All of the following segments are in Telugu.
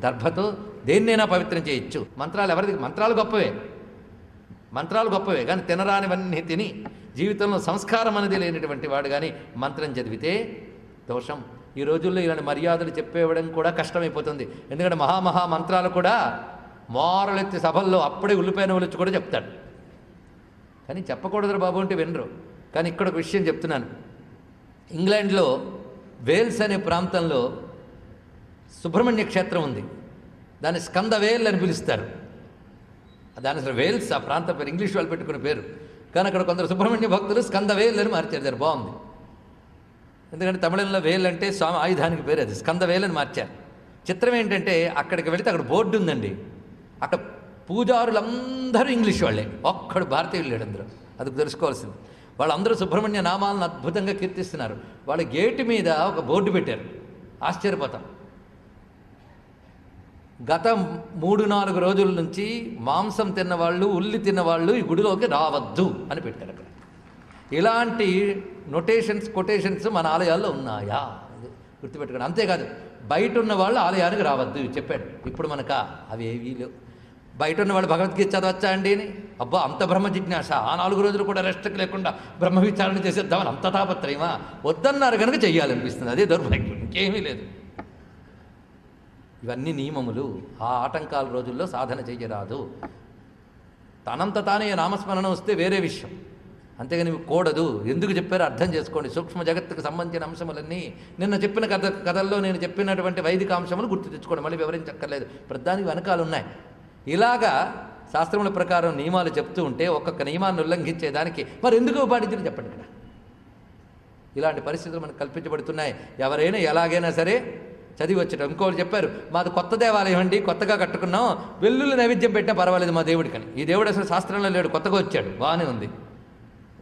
దర్భతో దేన్నైనా పవిత్రం చేయొచ్చు. మంత్రాలు ఎవరిది? మంత్రాలు గొప్పవే. మంత్రాలు గొప్పవే. కానీ తినరానివన్నీ తిని జీవితంలో సంస్కారం అనేది లేనటువంటి వాడు కానీ మంత్రం చదివితే దోషం. ఈ రోజుల్లో ఇలాంటి మర్యాదలు చెప్పేవడం కూడా కష్టమైపోతుంది. ఎందుకంటే మహామహా మంత్రాలు కూడా మారలెత్తి సభల్లో అప్పుడే ఉల్లిపోయిన వచ్చి కూడా చెప్తాడు. కానీ చెప్పకూడదు బాబు అంటే వినరు. కానీ ఇక్కడ ఒక విషయం చెప్తున్నాను. ఇంగ్లాండ్లో వేల్స్ అనే ప్రాంతంలో సుబ్రహ్మణ్య క్షేత్రం ఉంది. దాన్ని స్కంద వేల్ అని పిలుస్తారు. దాని అసలు వేల్స్ ఆ ప్రాంతం పేరు ఇంగ్లీష్ వాళ్ళు పెట్టుకున్న పేరు. కానీ అక్కడ కొందరు సుబ్రహ్మణ్య భక్తులు స్కంద వేల్ అని మార్చారు. దాన్ని బాగుంది. ఎందుకంటే తమిళంలో వేల్ అంటే స్వామి ఆయుధానికి పేరు అది. స్కంద వేల్ అని మార్చారు. చిత్రం ఏంటంటే అక్కడికి వెళితే అక్కడ బోర్డు ఉందండి. అక్కడ పూజారులందరూ ఇంగ్లీష్ వాళ్ళే. ఒక్కడు భారతీయులు లేడు అందరూ అది తెలుసుకోవాల్సింది. వాళ్ళందరూ సుబ్రహ్మణ్య నామాలను అద్భుతంగా కీర్తిస్తున్నారు. వాళ్ళ గేటు మీద ఒక బోర్డు పెట్టారు. ఆశ్చర్యపోతాం. గత మూడు నాలుగు రోజుల నుంచి మాంసం తిన్నవాళ్ళు ఉల్లి తిన్నవాళ్ళు ఈ గుడిలోకి రావద్దు అని పెట్టారు అక్కడ. ఇలాంటి నొటేషన్స్ కొటేషన్స్ మన ఆలయాల్లో ఉన్నాయా? అది గుర్తుపెట్టుకోండి. అంతేకాదు బయట ఉన్న వాళ్ళు ఆలయానికి రావద్దు ఇవి చెప్పాడు. ఇప్పుడు మనక? అవి ఏవీ లేవు. బయట ఉన్న వాళ్ళు భగవద్గీత చదవచ్చా అండి అని? అబ్బా అంత బ్రహ్మ జిజ్ఞాస. ఆ నాలుగు రోజులు కూడా రెస్ట్కి లేకుండా బ్రహ్మ విచారణ చేసేద్దామని అంత తాపత్రయమా? వద్దన్నారు కనుక చెయ్యాలనిపిస్తుంది. అదే దౌర్భాగ్యం. ఇంకేమీ లేదు. ఇవన్నీ నియమములు. ఆ ఆటంకాల రోజుల్లో సాధన చేయరాదు తనంత తానే నామస్మరణ వస్తే వేరే విషయం. అంతేగాని కూడదు. ఎందుకు చెప్పారో అర్థం చేసుకోండి. సూక్ష్మ జగత్తుకు సంబంధించిన అంశములన్నీ నిన్న చెప్పిన కథ కథల్లో నేను చెప్పినటువంటి వైదిక అంశములు గుర్తు తెచ్చుకోండి. మళ్ళీ వివరించక్కర్లేదు. ప్రధానికి వెనకాలు ఉన్నాయి. ఇలాగా శాస్త్రముల ప్రకారం నియమాలు చెప్తూ ఉంటే ఒక్కొక్క నియమాన్ని ఉల్లంఘించేదానికి మరి ఎందుకు పాటించడం చెప్పండి ఇక్కడ. ఇలాంటి పరిస్థితులు మనకు కల్పించబడుతున్నాయి. ఎవరైనా ఎలాగైనా సరే చదివి వచ్చాడు ఇంకోటి చెప్పారు మాది కొత్త దేవాలయం అండి కొత్తగా కట్టుకున్నాం. వెల్లుల్లి నైవేద్యం పెట్టినా పర్వాలేదు మా దేవుడికని. ఈ దేవుడు అసలు శాస్త్రంలో లేడు కొత్తగా వచ్చాడు బాగానే ఉంది.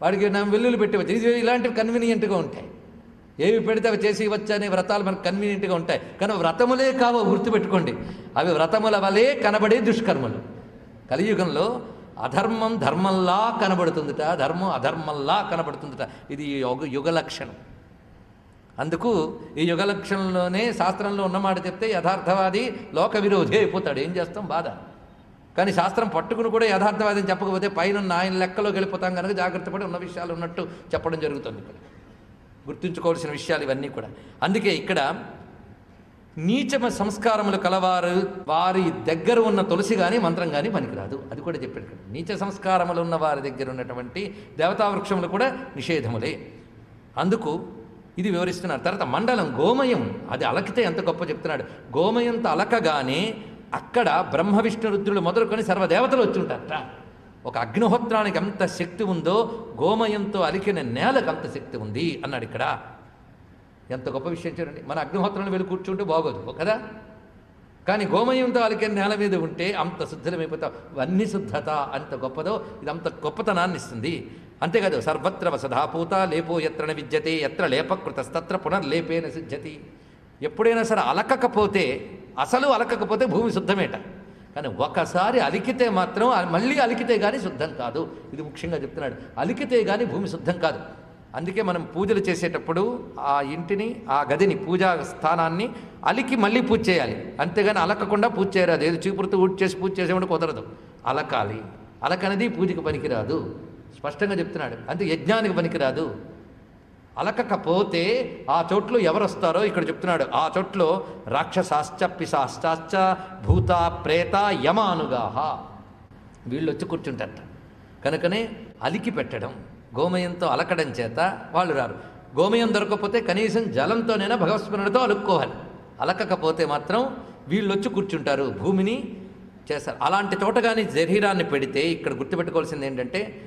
వాడికి నా వెల్లుల్లి పెట్టి వచ్చి ఇది ఇలాంటివి కన్వీనియంట్గా ఉంటాయి. ఏవి పెడితే అవి చేసి వచ్చనే వ్రతాలు మనకు కన్వీనియంట్గా ఉంటాయి. కానీ వ్రతములే కావో గుర్తుపెట్టుకోండి అవి వ్రతముల వలె కనబడే దుష్కర్మలు. కలియుగంలో అధర్మం ధర్మంలా కనబడుతుందిట ధర్మం అధర్మంలా కనబడుతుందిట. ఇది యుగ యుగ లక్షణం. అందుకు ఈ యుగ లక్షణంలోనే శాస్త్రంలో ఉన్నమాట చెప్తే యథార్థవాది లోక విరోధి అయిపోతాడు. ఏం చేస్తాం? బాధ. కానీ శాస్త్రం పట్టుకుని కూడా యథార్థవాదం చెప్పకపోతే పైన ఆయన లెక్కలోకి వెళ్ళిపోతాం కనుక జాగ్రత్త పడి ఉన్న విషయాలు ఉన్నట్టు చెప్పడం జరుగుతుంది ఇక్కడ. గుర్తుంచుకోవాల్సిన విషయాలు ఇవన్నీ కూడా. అందుకే ఇక్కడ నీచమ సంస్కారములు కలవారు వారి దగ్గర ఉన్న తులసి కానీ మంత్రం కానీ పనికిరాదు. అది కూడా చెప్పాడు ఇక్కడ. నీచ సంస్కారములు ఉన్న వారి దగ్గర ఉన్నటువంటి దేవతా వృక్షములు కూడా నిషేధములే. అందుకు ఇది వివరిస్తున్నారు తర్వాత మండలం గోమయం అది అలకితే ఎంత గొప్ప చెప్తున్నాడు. గోమయంతో అలకగానే అక్కడ బ్రహ్మ విష్ణు రుద్రులు మొదలుకొని సర్వదేవతలు వచ్చి ఉంటారట ఒక అగ్నిహోత్రానికి ఎంత శక్తి ఉందో గోమయంతో అలికిన నేలకు అంత శక్తి ఉంది అన్నాడు ఇక్కడ. ఎంత గొప్ప విషయం చూడండి. మన అగ్నిహోత్రంలో వెళ్ళి కూర్చుంటే బాగోదు కదా? కానీ గోమయంతో అలికే నేల మీద ఉంటే అంత శుద్ధమైపోతాం అన్ని శుద్ధత అంత గొప్పదో ఇది అంత గొప్పతనాన్ని ఇస్తుంది. అంతేకాదు సర్వత్ర వసధాపూత లేపో ఎత్రణ విద్యతే ఎత్ర లేపకృతస్తత్ర పునర్లేపేన సిద్ధ్యతి. ఎప్పుడైనా సరే అలకకపోతే అసలు అలకకపోతే భూమి శుద్ధమేట. కానీ ఒకసారి అలికితే మాత్రం మళ్ళీ అలికితే కానీ శుద్ధం కాదు. ఇది ముఖ్యంగా చెప్తున్నాడు. అలికితే కానీ భూమి శుద్ధం కాదు. అందుకే మనం పూజలు చేసేటప్పుడు ఆ ఇంటిని ఆ గదిని పూజా స్థానాన్ని అలికి మళ్ళీ పూజ చేయాలి. అంతేగాని అలకకుండా పూజ చేయరాదు. ఏదో చీపురుతో ఊడ్చేసి పూజ చేసేవాడు కుదరదు. అలకాలి. అలకనేది పూజకి పనికిరాదు. స్పష్టంగా చెప్తున్నాడు. అంతే యజ్ఞానికి పనికిరాదు. అలకకపోతే ఆ చోట్లో ఎవరు వస్తారో ఇక్కడ చెప్తున్నాడు. ఆ చోట్లో రాక్షసాశ్చ పిశాశ్చాశ్చ భూత ప్రేత యమానుగాహ వీళ్ళు వచ్చి కూర్చుంటారట. కనుకనే అలికి పెట్టడం గోమయంతో అలకడం చేత వాళ్ళు రారు. గోమయం దొరకకపోతే కనీసం జలంతోనైనా భగవత్స్మరణతో అలుక్కోవాలి. అలకకపోతే మాత్రం వీళ్ళు వచ్చి కూర్చుంటారు భూమిని చేస్తారు. అలాంటి చోట కానీ శరీరాన్ని పెడితే ఇక్కడ గుర్తుపెట్టుకోవాల్సింది ఏంటంటే